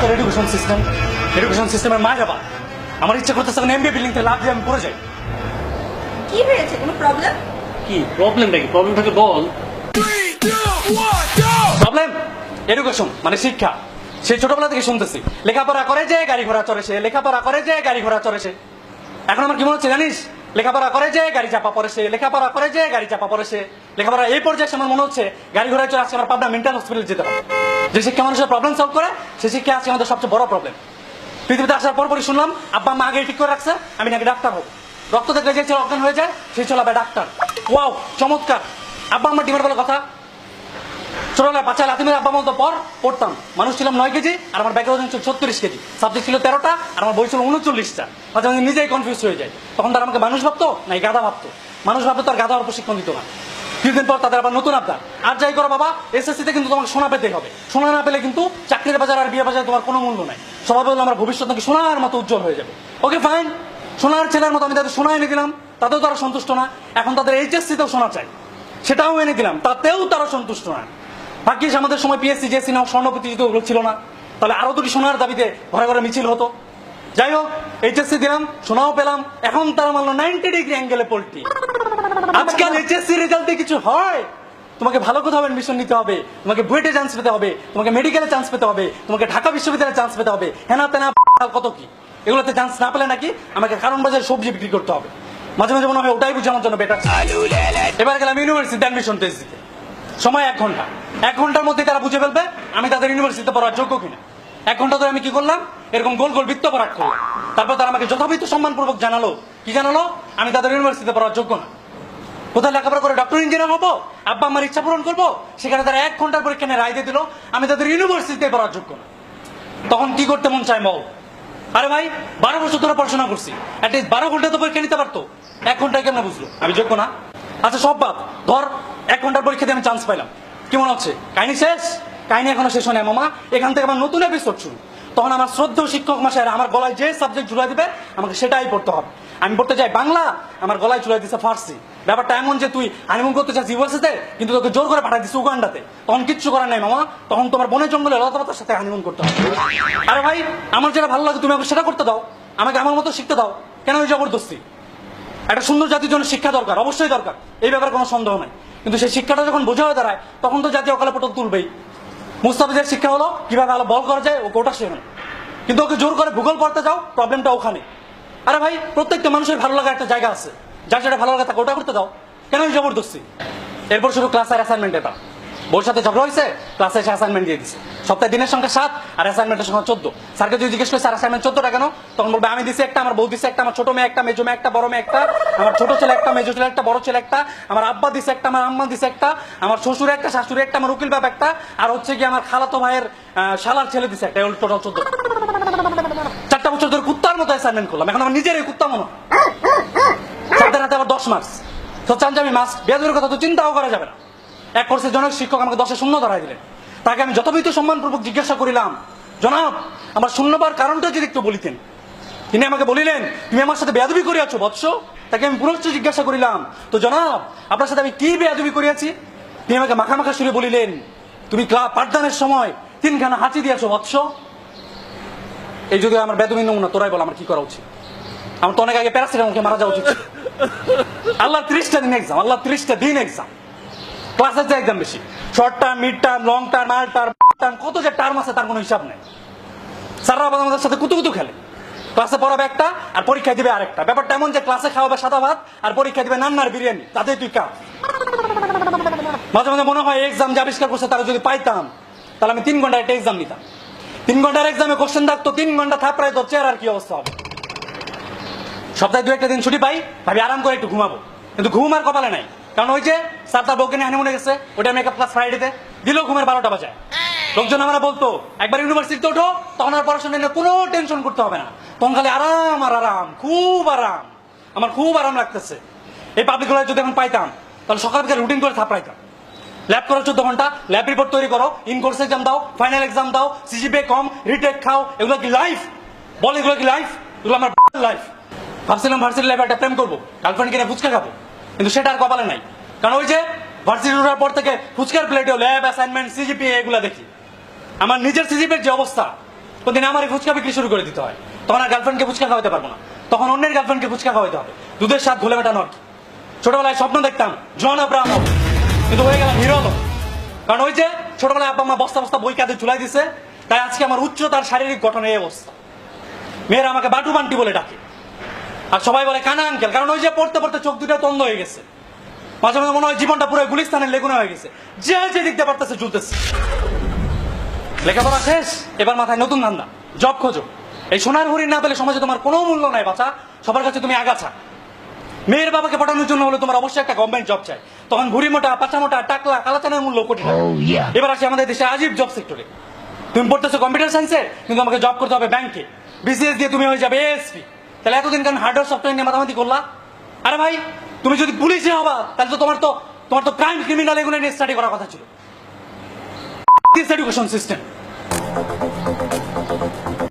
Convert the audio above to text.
তোর education system education সিস্টেমের মা যাবা আমার ইচ্ছা করতেছে এখন এমবিএ বিল্ডিং থেকে লাভ দিয়ে আমি পড়ে যাই। কি হয়েছে? কোনো প্রবলেম কি? প্রবলেমটা কি প্রবলেম থাকে বল। প্রবলেম এডুকেশন মানে শিক্ষা। সে ছোটবেলা থেকে শুনতেছি। লেখাপড়া করে যে গাড়ি ঘোড়া চড়ে সে লেখাপড়া করে যে গাড়ি ঘোড়া চড়ে সে। এখন আমার কি মনে হচ্ছে জানিস? লেখাপড়া করে যে গাড়ি চাপা পড়ে সে লেখাপড়া করে যে গাড়ি চাপা পড়ে সে। লেখাপড়া এই পর্যায়ে আমার মনে হচ্ছে গাড়ি ঘোড়ায় চড়ে আজকে আমার পাবনা মেন্টাল হসপিটালে যেতে হবে। যে শিক্ষা মানুষের প্রবলেম সলভ করে সে শিক্ষা আছে আমাদের সবচেয়ে বড় প্রবলেম পৃথিবীতে আসার পর পরই শুনলাম, আব্বা, মা আগে ঠিক করে রাখছে, আমি নাকি ডাক্তার হব। রক্ত দেখলে যে ছেলে অজ্ঞান হয়ে যায় সেই ছেলে ডাক্তার। ওয়াও, চমৎকার। আব্বা, আমার ডিমের বলে কথা। ছোটবেলায় বাচ্চা লাথি আব্বা মতো পর পড়তাম। মানুষ ছিলাম নয় কেজি, আর আমার ব্যাগের ওজন ছিল ছত্রিশ কেজি। সাবজেক্ট ছিল তেরোটা, আর আমার বই ছিল উনচল্লিশটা। মাঝে মাঝে নিজেই কনফিউজ হয়ে যায়। তখন তারা আমাকে মানুষ ভাবতো নাই গাধা ভাবতো? মানুষ ভাবতো তার গাধা আর প্রশিক্ষণ দিত না। কিছুদিন পর তাদের আবার নতুন আবদার। আর যাই করো বাবা এসএসসিতে কিন্তু তোমাকে সোনা পেতে হবে। সোনা না পেলে কিন্তু চাকরির বাজার আর বিয়ে বাজারে তোমার কোনো মূল্য নাই। সবাই বলল, আমার ভবিষ্যৎ নাকি সোনার মতো উজ্জ্বল হয়ে যাবে। ওকে ফাইন সোনার ছেলের মতো আমি তাদের সোনা এনে দিলাম। তাতেও তারা সন্তুষ্ট না। এখন তাদের এইচএসসিতেও সোনা চাই। সেটাও এনে দিলাম। তাতেও তারা সন্তুষ্ট না। ভাগ্যিস আমাদের সময় পিএসসি জেসি নাও স্বর্ণ প্রতিযোগিতা ওগুলো ছিল না। তাহলে আরও দুটি সোনার দাবিতে ঘরে ঘরে মিছিল হতো। যাই হোক এইচএসসি দিলাম, সোনাও পেলাম। এখন তারা মানলো নাইনটি ডিগ্রি অ্যাঙ্গেলে পোল্ট্রি। আজকাল এইচএসসি রেজাল্টে কিছু হয়? তোমাকে ভালো কোথাও অ্যাডমিশন নিতে হবে। তোমাকে বুয়েটে চান্স পেতে হবে। তোমাকে মেডিকেলে চান্স পেতে হবে। তোমাকে ঢাকা বিশ্ববিদ্যালয়ে চান্স পেতে হবে। হেনা তেনা কত কি? এগুলোতে চান্স না পেলে নাকি আমাকে কারণ বাজারে সবজি বিক্রি করতে হবে। মাঝে মাঝে মনে হয় ওটাই বুঝে আমার জন্য বেটার এবার গেলাম ইউনিভার্সিটি অ্যাডমিশন টেস্ট দিতে। সময় এক ঘণ্টা। এক ঘণ্টার মধ্যে তারা বুঝে ফেলবে আমি তাদের ইউনিভার্সিটিতে পড়ার যোগ্য কিনা। এক ঘণ্টা ধরে আমি কি করলাম? এরকম গোল গোল বৃত্ত পরাগ করলাম। তারপর তারা আমাকে যথাবিত্ত সম্মানপূর্বক জানালো। কি জানালো? আমি তাদের ইউনিভার্সিটিতে পড়ার যোগ্য না। কোথায় লেখাপড়া করে ডক্টর ইঞ্জিনিয়ার হব? আব্বা আমার ইচ্ছা পূরণ করব? সেখানে তারা এক ঘণ্টার পরীক্ষা নিয়ে রায় দিয়ে দিল। আমি তাদের ইউনিভার্সিটিতে পড়ার যোগ্য না। তখন কি করতে মন চায় মল আরে ভাই, বারো বছর ধরে পড়াশোনা করছি। অ্যাটলিস্ট বারো ঘণ্টা তো পরীক্ষা নিতে পারতো। এক ঘন্টায় কেমন বুঝলো? আমি যোগ্য না। আচ্ছা সব বাদ। ধর, এক ঘণ্টার পরীক্ষা দিয়ে আমি চান্স পাইলাম। কি মনে হচ্ছে? কাহিনী শেষ? কাহিনী এখনও শেষ হয় মামা। এখান থেকে আমার নতুন এপিসোড শুরু। তখন আমার শ্রদ্ধেয় শিক্ষক মাসের আমার গলায় যে সাবজেক্ট ঝুলাই দিবে, আমাকে সেটাই পড়তে হবে। আমি পড়তে চাই বাংলা, আমার গলায় ঝুলাই দিচ্ছে ফার্সি। ব্যাপারটা এমন যে তুই হানিমুন করতে চাস ইউনিভার্সিটিতে কিন্তু তোকে জোর করে পাঠাই দিচ্ছে উগান্ডাতে। তখন কিচ্ছু করার নাই মামা, তখন তোমার বনের জঙ্গলে লতাপাতার সাথে হানিমুন করতে হবে। আরে ভাই, আমার যেটা ভালো লাগে তুমি আমাকে সেটা করতে দাও। আমাকে আমার মতো শিখতে দাও। কেন ওই জবরদস্তি? একটা সুন্দর জাতির জন্য শিক্ষা দরকার, অবশ্যই দরকার। এই ব্যাপারে কোনো সন্দেহ নাই। কিন্তু সেই শিক্ষাটা যখন বোঝা হয়ে দাঁড়ায়, তখন তো জাতীয় অকালে পটল তুলবেই। মুস্তাফিজের শিক্ষা হলো, কীভাবে আলো বল করা যায়, ওকে ওটা শেখেন। কিন্তু ওকে জোর করে ভূগোল পড়তে যাও প্রবলেমটা ওখানে। আরে ভাই, প্রত্যেকটা মানুষের ভালো লাগার একটা জায়গা আছে। যার যেটা ভালো লাগা তাকে ওটা করতে দাও। কেন এই জবরদস্তি? এরপর শুধু ক্লাস আর অ্যাসাইনমেন্ট এটা বউর সাথে ঝগড়া হয়েছে ক্লাসে এসে অ্যাসাইনমেন্ট দিয়ে দিচ্ছে সপ্তাহে দিনের সংখ্যা সাত আর অ্যাসাইনমেন্টের সংখ্যা চোদ্দ। স্যারকে যদি জিজ্ঞেস করি, স্যার অ্যাসাইনমেন্ট চোদ্দটা কেন? তখন বলবে, আমি দিছি একটা, আমার বউ দিছে একটা, আমার ছোট মেয়ে একটা, মেজো মেয়ে একটা, বড় মেয়ে একটা, আমার ছোট ছেলে একটা, মেজো ছেলে একটা, বড় ছেলে একটা, আমার আব্বা দিছে একটা, আমার আম্মা দিছে একটা, আমার শ্বশুর একটা, শাশুড়ি একটা, আমার উকিল বাপ একটা, আর হচ্ছে কি আমার খালাতো ভাইয়ের শালার ছেলে দিছে একটা টোটাল চোদ্দ। কুত্তার মতো অ্যাসাইনমেন্ট করলাম। এখন আমার নিজের এই কুত্তা মনে। স্যারদের হাতে আবার দশ মার্কস তো চান যে আমি মাস বেয়াদের কথা তো চিন্তাও করা যাবে না। এক কোর্সের জনক শিক্ষক আমাকে দশে শূন্য ধরাই দিলেন। তাকে আমি যথাবিত সম্মানপূর্বক জিজ্ঞাসা করিলাম, জনাব, আমার শূন্যবার কারণটা যদি একটু বলিতেন। তিনি আমাকে বলিলেন, তুমি আমার সাথে বেয়াদবি করিয়াছো, বৎস। তাকে আমি পুনশ্চ জিজ্ঞাসা করিলাম, তো জনাব, আপনার সাথে আমি কি বেয়াদবি করিয়াছি? তিনি আমাকে মাখা মাখা সুরে বলিলেন, তুমি ক্লাব পাঠদানের সময় তিনখানা হাঁচি দিয়েছ, বৎস। এই যদি আমার বেদমি নমুনা, তোরাই বল আমার কি করা উচিত। আমার তো অনেক আগে প্যারাসিটামলকে মারা যাওয়া উচিত আল্লাহ ত্রিশটা দিন এক্সাম আল্লাহ ত্রিশটা দিন এক্সাম ক্লাসের যে এক্সাম বেশি। Short term mid term long term মাল টার্ম কত যে টার্ম আছে তার কোনো হিসাব নেই। আবার আমাদের সাথে কুতু কুতু খেলে। ক্লাসে পড়াবে একটা আর পরীক্ষা দিবে আরেকটা। ব্যাপারটা এমন যে ক্লাসে খাওয়াবে সাদা ভাত আর পরীক্ষা দিবে নান্নার বিরিয়ানি। তাতে তুই কা মাঝে মাঝে মনে হয় এক্সাম যে আবিষ্কার করছে তারা যদি পাইতাম, তাহলে আমি তিন ঘণ্টা একটা এক্সাম নিতাম। তিন ঘণ্টার এক্সামে কোশ্চেন থাকতো, তিন ঘণ্টা থাপড়ায় তোর চেয়ার আর কি অবস্থা হবে? সপ্তাহে দু একটা দিন ছুটি পাই, ভাবি আরাম করে একটু ঘুমাবো। কিন্তু ঘুম আর কপালে নাই। কারণ ওই যে স্যার তার বউকে নিয়ে হানিমুনে গেছে ওটা মেকআপ ক্লাস ফ্রাইডেতে দিলেও ঘুমের বারোটা বাজায়। লোকজন আমরা বলতো, একবার ইউনিভার্সিটিতে ওঠো, তখন আর পড়াশোনা নিয়ে কোনো টেনশন করতে হবে না। তখন খালি আরাম আর আরাম, খুব আরাম। আমার খুব আরাম লাগতেছে। এই পাবলিক যদি এখন পাইতাম, তাহলে সকাল থেকে রুটিন করে থাপড়াইতাম। ল্যাব করো চোদ্দ ঘণ্টা ল্যাব রিপোর্ট তৈরি করো ইন কোর্স এক্সাম দাও ফাইনাল এক্সাম দাও সিজিপে কম রিটেক খাও, এগুলো কি লাইফ বল, এগুলো কি লাইফ এগুলো আমার লাইফ ভাবছিলাম ভার্সিটি লাইফে একটা প্রেম করব গার্লফ্রেন্ড কিনে ফুচকা খাব। কিন্তু সেটা আর কপালে নাই। কারণ ওই যে ভার্সিটি উঠার পর থেকে ফুচকার প্লেটেও ল্যাব অ্যাসাইনমেন্ট সিজিপি এগুলো দেখি। আমার নিজের সিজিপির যে অবস্থা, প্রতিদিন আমার এই ফুচকা বিক্রি শুরু করে দিতে হয়। তখন আর গার্লফ্রেন্ডকে ফুচকা খাওয়াতে পারব না। তখন অন্যের গার্লফ্রেন্ডকে ফুচকা খাওয়াতে হবে। দুধের স্বাদ ভুলে বেটানো আর কি। ছোটবেলায় স্বপ্ন দেখতাম, জন আব্রাহাম। কিন্তু হয়ে গেলাম হিরো হলো কারণ ওই যে ছোটবেলায় আব্বা মা বস্তা বস্তা বই কাঁধে ঝুলাই দিছে, তাই আজকে আমার উচ্চতার শারীরিক গঠনের এই অবস্থা। মেয়েরা আমাকে বাটু বান্টি বলে ডাকে। আর সবাই বলে, কানা আঙ্কেল কারণ ওই যে পড়তে পড়তে চোখ দুটো তন্দ হয়ে গেছে। মাঝে মাঝে মনে হয় জীবনটা পুরো গুলিস্তানের লেগুনা হয়ে গেছে। যে যে দিকতে পারতেছে ঝুলতেছে। লেখাপড়া শেষ, এবার মাথায় নতুন ধান্দা। জব খোঁজো। এই সোনার হরিণ না পেলে সমাজে তোমার কোনো মূল্য নাই বাচ্চা সবার কাছে তুমি আগাছা। মেয়ের বাবাকে পাঠানোর জন্য হলে তোমার অবশ্যই একটা গভর্নমেন্ট জব চাই। তখন ভুড়ি মোটা পাচা মোটা টাকলা কালাচানের মূল্য কোটি টাকা। Oh, এবার আসি আমাদের দেশে আজীব জব সেক্টরে তুমি পড়তেছো কম্পিউটার সায়েন্সে কিন্তু আমাকে জব করতে হবে ব্যাংকে বিসিএস দিয়ে তুমি হয়ে যাবে এএসপি তাহলে এতদিন কেন হার্ডওয়্যার সফটওয়্যার নিয়ে মাতামাতি করলা? আরে ভাই তুমি যদি পুলিশে হবা তাহলে তো তোমার তো তোমার তো ক্রাইম ক্রিমিনাল এগুলো নিয়ে স্টাডি করার কথা ছিল। Education system